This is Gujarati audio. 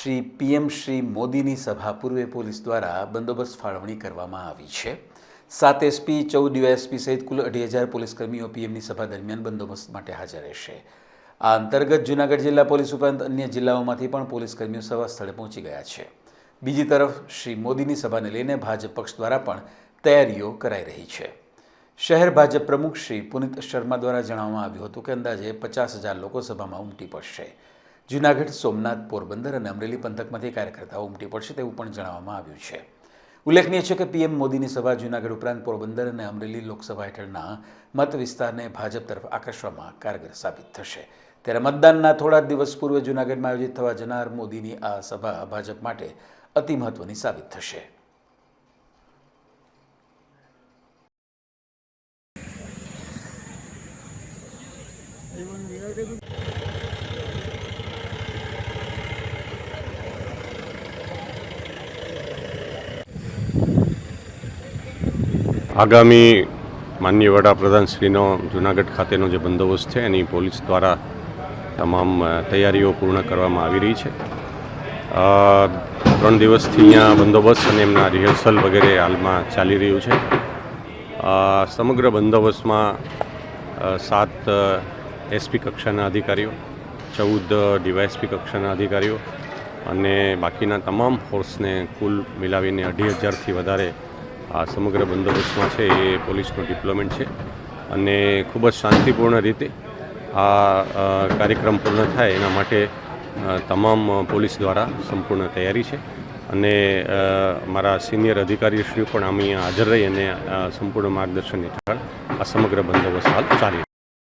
શ્રી પીએમ શ્રી મોદીની સભા પૂર્વે પોલીસ દ્વારા બંદોબસ્ત ફાળવણી કરવામાં આવી છે. સાત એસપી ચૌદ ડીવાયએસપી સહિત કુલ અઢી હજાર પોલીસ કર્મીઓ પીએમની સભા દરમિયાન બંદોબસ્ત માટે હાજર રહેશે. આ અંતર્ગત જૂનાગઢ જિલ્લા પોલીસ ઉપરાંત અન્ય જિલ્લાઓમાંથી પણ પોલીસ કર્મીઓ સભા સ્થળે પહોંચી ગયા છે. બીજી તરફ શ્રી મોદીની સભાને લઈને ભાજપ પક્ષ દ્વારા પણ તૈયારીઓ કરાઈ રહી છે. શહેર ભાજપ પ્રમુખ શ્રી પુનિત શર્મા દ્વારા જણાવવામાં આવ્યું હતું કે અંદાજે પચાસ હજાર લોકો સભામાં ઉમટી પડશે. જૂનાગઢ, સોમનાથ, પોરબંદર અને અમરેલી પંથકમાંથી કાર્યકર્તાઓ ઉમટી પડશે તેવું પણ જણાવવામાં આવ્યું છે. ઉલ્લેખનીય છે કે પીએમ મોદીની સભા જૂનાગઢ ઉપરાંત પોરબંદર અને અમરેલી લોકસભા હેઠળના મત વિસ્તારને ભાજપ તરફ આકર્ષવામાં કારગર સાબિત થશે. ત્યારે મતદાનના થોડા દિવસ પૂર્વે જૂનાગઢમાં આયોજિત થવા જનાર મોદીની આ સભા ભાજપ માટે અતિ મહત્વની સાબિત થશે. આગામી માનનીય વડાપ્રધાનશ્રીનો જૂનાગઢ ખાતેનો જે બંદોબસ્ત છે, એની પોલીસ દ્વારા તમામ તૈયારીઓ પૂર્ણ કરવામાં આવી રહી છે. ત્રણ દિવસથી અહીંયા બંદોબસ્ત અને એમના રિહર્સલ વગેરે હાલમાં ચાલી રહ્યું છે. સમગ્ર બંદોબસ્તમાં સાત એસપી કક્ષાના અધિકારીઓ, ચૌદ ડીવાયએસપી કક્ષાના અધિકારીઓ અને બાકીના તમામ ફોર્સને કુલ મિલાવીને અઢી હજારથી વધારે આ સમગ્ર બંદોબસ્તમાં છે એ પોલીસનું ડિપ્લોયમેન્ટ છે અને ખૂબ જ શાંતિપૂર્ણ રીતે આ કાર્યક્રમ પૂર્ણ થાય એના માટે તમામ પોલીસ દ્વારા સંપૂર્ણ તૈયારી છે અને મારા સિનિયર અધિકારીશ્રીઓ પણ આમ અહીંયા હાજર રહી અને સંપૂર્ણ માર્ગદર્શન હેઠળ આ સમગ્ર બંદોબસ્ત હાલ ચાલી